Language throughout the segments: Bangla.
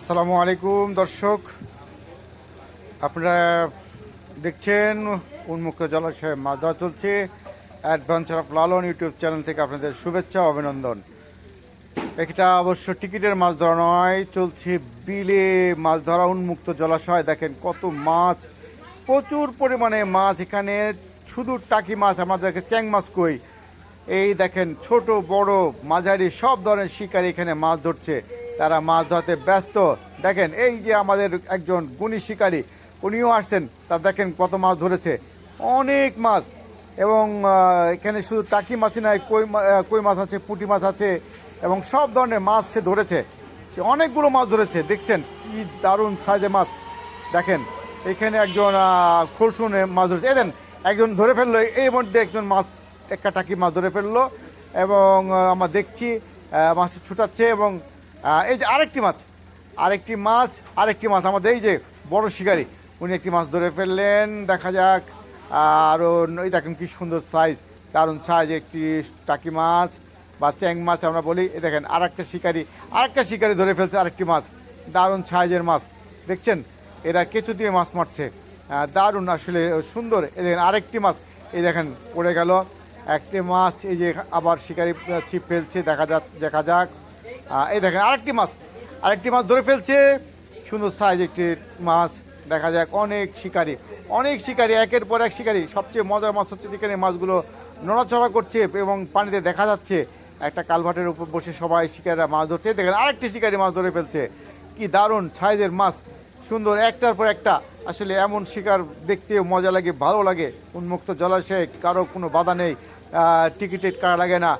আসসালামু আলাইকুম, দর্শক। আপনারা দেখছেন উন্মুক্ত জলাশয়ে মাছ ধরা চলছে adventure of Lalon YouTube channel থেকে আপনাদের শুভেচ্ছা, অভিনন্দন। এটা অবশ্য টিকিটের মাছ ধরা নয়, চলছে বিলে মাছ ধরা উন্মুক্ত জলাশয়। দেখেন কত মাছ, প্রচুর পরিমাণে মাছ এখানে। শুধু টাকি মাছ, আমাদেরকে চ্যাং মাছ কই। এই দেখেন ছোট, বড়, মাঝারি, সব ধরনের শিকারি এখানে মাছ ধরছে। তারা মাছ ধরতে ব্যস্ত। দেখেন, এই যে আমাদের একজন গুণী শিকারী, উনিও আসছেন। তা দেখেন কত মাছ ধরেছে। অনেক মাছ। এবং এখানে শুধু টাকি মাছই নয়, কই কই মাছ আছে, পুঁটি মাছ আছে, এবং সব ধরনের মাছ সে ধরেছে। সে অনেকগুলো মাছ ধরেছে। দেখছেন, কি দারুণ সাইজে মাছ। দেখেন, এখানে একজন খোলসুনে মাছ ধরেছে। এদেন একজন ধরে ফেলল এর মধ্যে একজন মাছ, একটা টাকি মাছ ধরে ফেলল। এবং আমরা দেখছি মাছ ছুটাচ্ছে এবং এই যে আরেকটি মাছ আরেকটি মাছ আরেকটি মাছ, আমাদের এই যে বড় শিকারি, উনি একটি মাছ ধরে ফেললেন, দেখা যাক। আরও এই দেখেন কি সুন্দর সাইজ দারুণ সাইজ একটি টাকি মাছ বা চ্যাং মাছ আমরা বলি। এই দেখেন আর একটা শিকারি, আরেকটা শিকারি ধরে ফেলছে আরেকটি মাছ, দারুণ সাইজের মাছ। দেখছেন, এরা কেঁচু দিয়ে মাছ মারছে। দারুণ আসলে সুন্দর। এ দেখেন, আরেকটি মাছ, এই দেখেন, পড়ে গেল। একটি মাছ এই যে আবার শিকারি ছিপ ফেলছে, দেখা যাক দেখা যাক। এই দেখেন, আরেকটি মাছ আরেকটি মাছ ধরে ফেলছে। সুন্দর সাইজ একটি মাছ, দেখা যাক, অনেক শিকারি অনেক শিকারি, একের পর এক শিকারি। সবচেয়ে মজার মাছ হচ্ছে যেখানে মাছগুলো নড়াচড়া করছে এবং পানিতে দেখা যাচ্ছে, একটা কালভাটের উপর বসে সবাই শিকারিরা মাছ ধরছে। দেখেন, আরেকটি শিকারি মাছ ধরে ফেলছে। কি দারুণ সাইজের মাছ, সুন্দর, একটার পর একটা। আসলে এমন শিকার দেখতে মজা লাগে, ভালো লাগে। উন্মুক্ত জলাশয়ে কারও কোনো বাধা নেই টিকিটের কাটা লাগে না,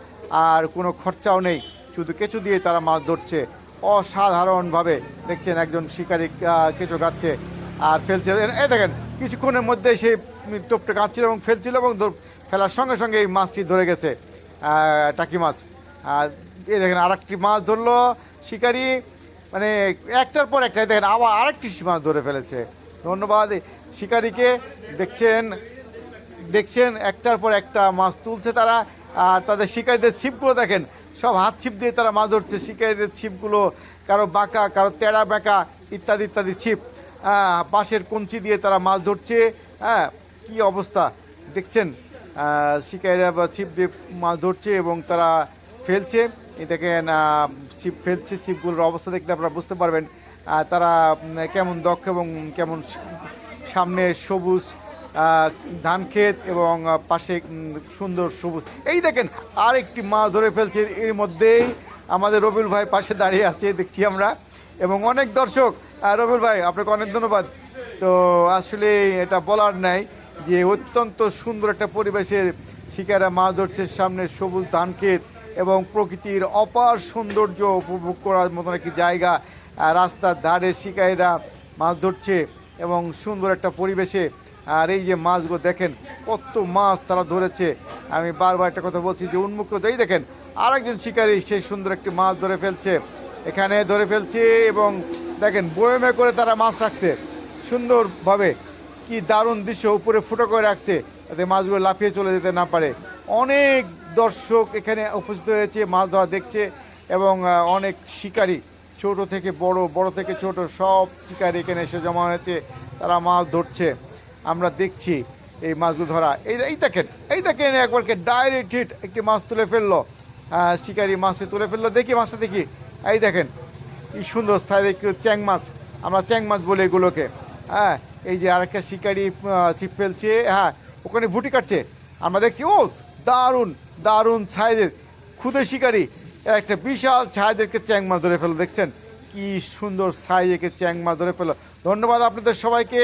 আর কোনো খরচাও নেই। শুধু কেঁচু দিয়ে তারা মাছ ধরছে। অসাধারণভাবে দেখছেন একজন শিকারি কেঁচো গাচ্ছে আর ফেলছে। এই দেখেন, কিছুক্ষণের মধ্যে সে টোপটা গাচ্ছিল এবং ফেলছিল এবং ফেলার সঙ্গে সঙ্গে এই মাছটি ধরে গেছে টাকি মাছ। আর এই দেখেন, আরেকটি মাছ ধরলো, শিকারি মানে একটার পর একটা দেখেন, আবার আরেকটি মাছ ধরে ফেলেছে। ধন্যবাদ শিকারিকে। দেখছেন দেখছেন, একটার পর একটা মাছ তুলছে তারা, আর তাদের শিকারীদের ছিপগুলো দেখেন সব হাত ছিপ দিয়ে তারা মাছ ধরছে, শিকারীদের ছিপগুলো, কারও বাঁকা, কারও তেড়া বেঁকা, ইত্যাদি ইত্যাদি ছিপ। বাঁশের কঞ্চি দিয়ে তারা মাছ ধরছে। হ্যাঁ কী অবস্থা? দেখছেন? শিকারীরা ছিপ দিয়ে মাছ ধরছে এবং তারা ফেলছে। দেখেন ছিপ ফেলছে, ছিপগুলোর অবস্থা দেখলে আপনারা বুঝতে পারবেন। তারা কেমন দক্ষ এবং কেমন সামনে সবুজ ধান ক্ষেত এবং পাশে সুন্দর সবুজ। এই দেখেন আর একটি মাছ ধরে ফেলছে। এর মধ্যেই আমাদের রবিউল ভাই পাশে দাঁড়িয়ে আছে, দেখছি আমরা। এবং অনেক দর্শক রবিউল ভাই, আপনাকে অনেক ধন্যবাদ। তো আসলে এটা বলার নাই যে অত্যন্ত সুন্দর একটা পরিবেশে শিকারা মাছ ধরছে সামনে সবুজ ধান ক্ষেত এবং প্রকৃতির অপার সৌন্দর্য উপভোগ করার মতন একটি জায়গা রাস্তার ধারে শিকারীরা মাছ ধরছে এবং সুন্দর একটা পরিবেশে আর এই যে মাছগুলো দেখেন, কত মাছ তারা ধরেছে। আমি বারবার একটা কথা বলছি যে উন্মুক্ত এই দেখেন, আরেকজন শিকারী সেই সুন্দর একটি মাছ ধরে ফেলছে। এখানে ধরে ফেলছে এবং দেখেন, বয়মে করে তারা মাছ রাখছে। সুন্দরভাবে কি দারুণ দৃশ্য উপরে ফুটো করে রাখছে, যাতে মাছগুলো লাফিয়ে চলে যেতে না পারে। অনেক দর্শক এখানে উপস্থিত হয়েছে, মাছ ধরা দেখছে এবং অনেক শিকারী, ছোট থেকে বড় বড় থেকে ছোট সব শিকারী এখানে এসে জমা হয়েছে। তারা মাছ ধরছে। আমরা দেখছি এই মাছগুলো ধরা। এই এই দেখেন এই দেখেন একবারকে ডাইরেক্ট হিট একটি মাছ তুলে ফেলল। শিকারি মাছটি তুলে ফেলল। দেখি মাছটা দেখি। এই দেখেন, কি সুন্দর সাইজ একটু চ্যাং মাছ। আমরা চ্যাং মাছ বলি এগুলোকে। হ্যাঁ এই যে আরেকটা শিকারি ছিপ ফেলছে। হ্যাঁ ওখানে ভুটি কাটছে। আমরা দেখছি, ও, দারুণ দারুণ সাইজের খুদে শিকারি। একটা বিশাল ছায়াদেরকে চ্যাং মাছ ধরে ফেলো দেখছেন? কি সুন্দর সাইজ একে চ্যাং মাছ ধরে ফেলো ধন্যবাদ আপনাদের সবাইকে।